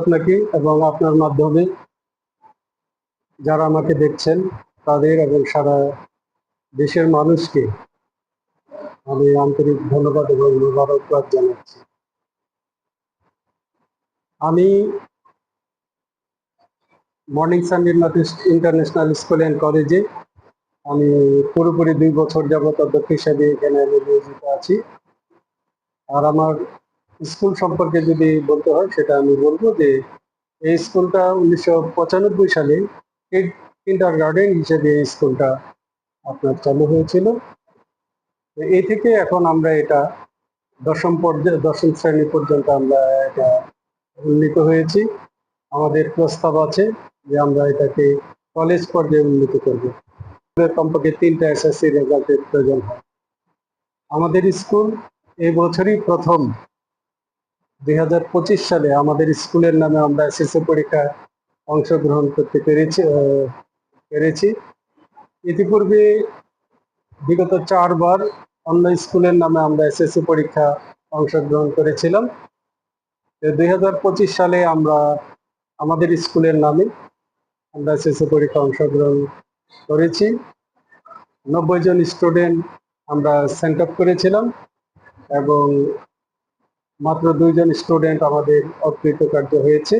আপনাকে এবং আপনার মাধ্যমে যারা আমাকে দেখছেন, তাদের এবং সারা দেশের মানুষকে আমি আন্তরিক ধন্যবাদ এবং মুবারকবাদ জানাচ্ছি। আমি Morning Sun International School and কলেজে আমি পুরোপুরি দুই বছর যাবত অধ্যক্ষ হিসাবে এখানে আমি নিয়োজিত আছি। আর আমার স্কুল সম্পর্কে যদি বলতে হয়, সেটা আমি বলব যে, এই স্কুলটা উনিশশো পঁচানব্বই সালে কিন্ডার গার্ডেন হিসেবে এই স্কুলটা আপনার চালু হয়েছিল। এই থেকে এখন আমরা এটা দশম পর্যায়ে দশম শ্রেণি পর্যন্ত আমরা এটা উন্নীত হয়েছি। আমাদের প্রস্তাব আছে যে আমরা এটাকে কলেজ পর্যায়ে উন্নীত করব। কমপক্ষে তিনটা এসএসসি রেজাল্টের প্রয়োজন হয়। আমাদের স্কুল এই বছরই প্রথম দুই হাজার পঁচিশ সালে আমাদের স্কুলের নামে আমরা এসএসসি পরীক্ষায় অংশগ্রহণ করতে পেরেছি পেরেছি। ইতিপূর্বে বিগত চারবার অন্য স্কুলের নামে আমরা এসএসসি পরীক্ষা অংশগ্রহণ করেছিলাম। দুই হাজার পঁচিশ সালে আমরা আমাদের স্কুলের নামে আমরা এসএসসি পরীক্ষা অংশগ্রহণ করেছি। নব্বই জন স্টুডেন্ট আমরা সেন্ট আপ করেছিলাম এবং মাত্র দুইজন স্টুডেন্ট আমাদের অকৃতকার্য হয়েছে।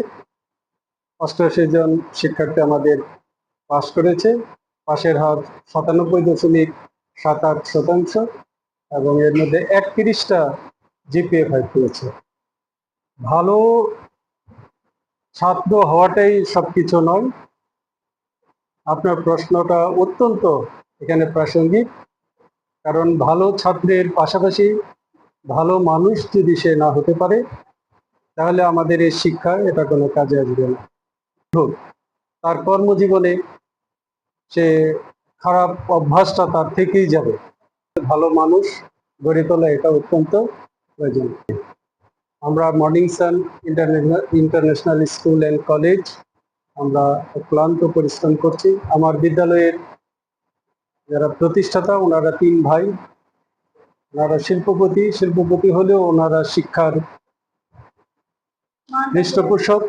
অষ্টআশি জন শিক্ষার্থী আমাদের পাশ করেছে। পাশের হার সাতানব্বই দশমিক সাত আট শতাংশ এবং এর মধ্যে একত্রিশটা জিপিএ ফাইভ পেয়েছে ভালো ছাত্র হওয়াটাই সব কিছু নয়। আপনার প্রশ্নটা অত্যন্ত এখানে প্রাসঙ্গিক। কারণ ভালো ছাত্রের পাশাপাশি ভালো মানুষ যদি সে না হতে পারে তাহলে আমাদের এই শিক্ষা এটা কোনো কাজে আসবে না। হোক, তার কর্মজীবনে সে খারাপ অভ্যাসটা তার থেকেই যাবে। ভালো মানুষ গড়ে তোলা এটা অত্যন্ত প্রয়োজন। আমরা Morning Sun International International School and College আমরা ক্লান্ত পরিশ্রম করছি। আমার বিদ্যালয়ের যারা প্রতিষ্ঠাতা ওনারা তিন ভাই। ওনারা শিল্পপতি শিল্পপতি হলেও ওনারা শিক্ষার পৃষ্ঠপোষক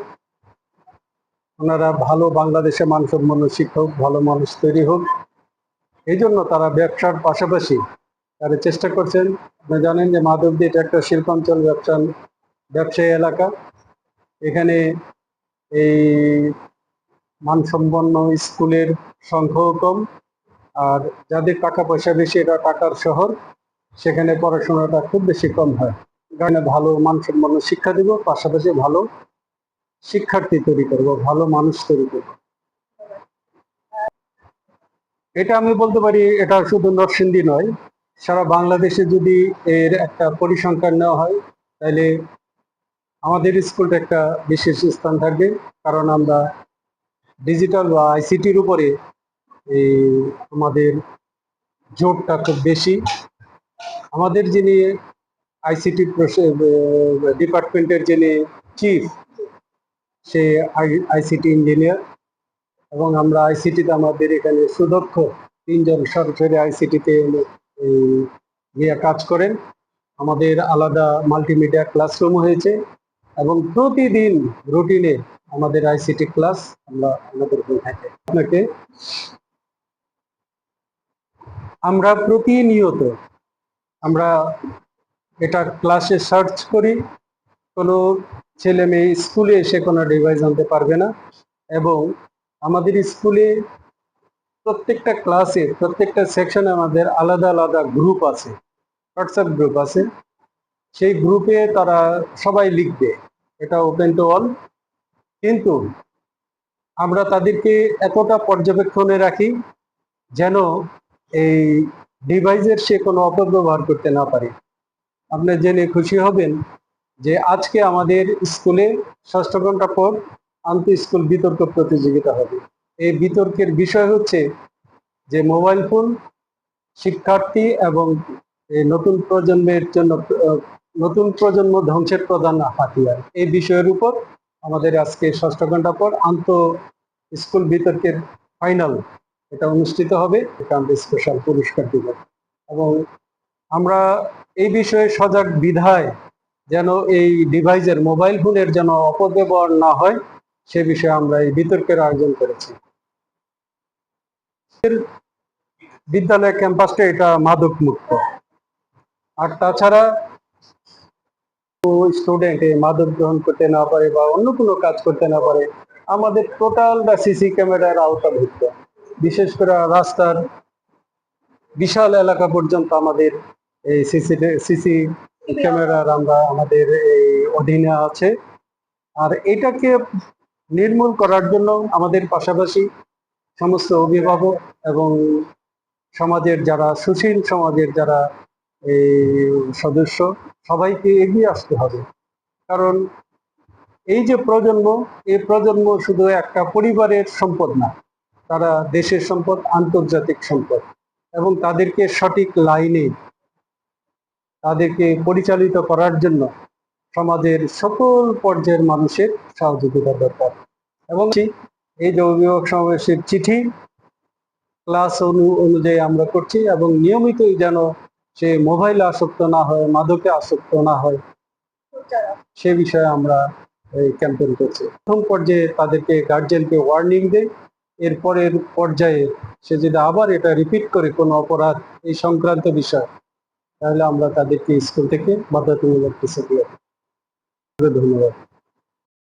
ওনারা ভালো বাংলাদেশে মানসম্পন্ন শিক্ষক, ভালো মানুষ তৈরি হোক। এই জন্য তারা ব্যবসার পাশাপাশি তারা চেষ্টা করছেন। আপনি জানেন যে মাধবদী এটা একটা শিল্পাঞ্চল ব্যবসা ব্যবসায়ী এলাকা। এখানে এই মানসম্পন্ন স্কুলের সংখ্যাও কম। আর যাদের টাকা পয়সা বেশি এটা টাকার শহর। সেখানে পড়াশোনাটা খুব বেশি কম হয়। এখানে ভালো মানুষের মানসম্পন্ন শিক্ষা দিব, পাশাপাশি ভালো শিক্ষার্থী তৈরি করব, ভালো মানুষ তৈরি করব। এটা আমি বলতে পারি, এটা শুধু নরসিংদী নয়, সারা বাংলাদেশে যদি এর একটা পরিসংখ্যান নেওয়া হয়, তাহলে আমাদের স্কুলটা একটা বিশেষ স্থান থাকবে, কারণ আমরা ডিজিটাল বা আইসিটির উপরে এই আমাদের জোরটা খুব বেশি। আমাদের যিনি আইসিটি ডিপার্টমেন্টের যিনি চিফ সে আইসিটি ইঞ্জিনিয়ার এবং আমরা আইসিটিতে আমাদের এখানে সুদক্ষ তিনজন সরাসরি আইসিটিতে গিয়ে কাজ করেন। আমাদের আলাদা মাল্টিমিডিয়া ক্লাসরুম হয়েছে এবং প্রতিদিন রুটিনে আমাদের আইসিটি ক্লাস আমরা আমাদের হয়ে থাকে। আপনাকে আমরা প্রতিনিয়ত এটা ক্লাসে সার্চ করি। কোনো ছেলে মেয়ে স্কুলে এসে কোনো ডিভাইস আনতে পারবে না এবং আমাদের স্কুলে প্রত্যেকটা ক্লাসে প্রত্যেকটা সেকশনে আমাদের আলাদা আলাদা গ্রুপ আছে হোয়াটসঅ্যাপ গ্রুপ আছে। সেই গ্রুপে তারা সবাই লিখবে, এটা ওপেন টু অল কিন্তু আমরা তাদেরকে এতটা পর্যবেক্ষণে রাখি যেন এই ডিভাইসের সে কোনো অপব্যবহার করতে না পারে। আপনি জেনে খুশি হবেন যে আজকে আমাদের স্কুলে ষষ্ঠ ঘণ্টা পর আন্ত স্কুল বিতর্ক প্রতিযোগিতা হবে। এই বিতর্কের বিষয় হচ্ছে যে মোবাইল ফোন শিক্ষার্থী এবং নতুন প্রজন্মের জন্য, নতুন প্রজন্ম ধ্বংসের প্রধান হাতিয়ার। এই বিষয়ের উপর আমাদের আজকে ষষ্ঠ ঘণ্টা পর আন্ত স্কুল বিতর্কের ফাইনাল এটা অনুষ্ঠিত হবে এটা আমরা স্পেশাল পুরস্কার দিব এবং আমরা এই বিষয়ে সজাগ বিধায় যেন এই ডিভাইসের মোবাইল ফোনের যেন অপব্যবহার না হয়, সে বিষয়ে আমরা এই বিতর্কের আয়োজন করেছি। বিদ্যালয় ক্যাম্পাসটা এটা মাদক মুক্ত আর তাছাড়া স্টুডেন্ট মাদক গ্রহণ করতে না পারে বা অন্য কোনো কাজ করতে না পারে, আমাদের টোটাল বা সিসি ক্যামেরার আওতাভুক্ত। বিশেষ করে রাস্তার বিশাল এলাকা পর্যন্ত আমাদের এই সিসি সিসি ক্যামেরার আমরা আমাদের এই অধীনে আছে। আর এটাকে নির্মূল করার জন্য আমাদের পাশাপাশি সমস্ত অভিভাবক এবং সমাজের যারা, সুশীল সমাজের যারা এই সদস্য, সবাইকে এগিয়ে আসতে হবে। কারণ এই যে প্রজন্ম, এই প্রজন্ম শুধু একটা পরিবারের সম্পদ না তারা দেশের সম্পদ, আন্তর্জাতিক সম্পদ, এবং তাদেরকে সঠিক লাইনে তাদেরকে পরিচালিত করার জন্য সমাজের সকল পর্যায়ের মানুষের সহযোগিতা দরকার। এবং এই অভিভাবক সমাবেশের চিঠি ক্লাস অনু, অনুযায়ী আমরা করছি এবং নিয়মিতই যেন সে মোবাইলে আসক্ত না হয়, মাদকে আসক্ত না হয়, সে বিষয়ে আমরা এই ক্যাম্পেইন করছি। প্রথম পর্যায়ে তাদেরকে গার্জেনকে ওয়ার্নিং দেয় এরপরের পর্যায়ে সে যদি আবার এটা রিপিট করে কোনো অপরাধ এই সংক্রান্ত বিষয়, তাহলে আমরা তাদেরকে স্কুল থেকে বাধ্যতামূলক কিছু দিয়ে ধন্যবাদ।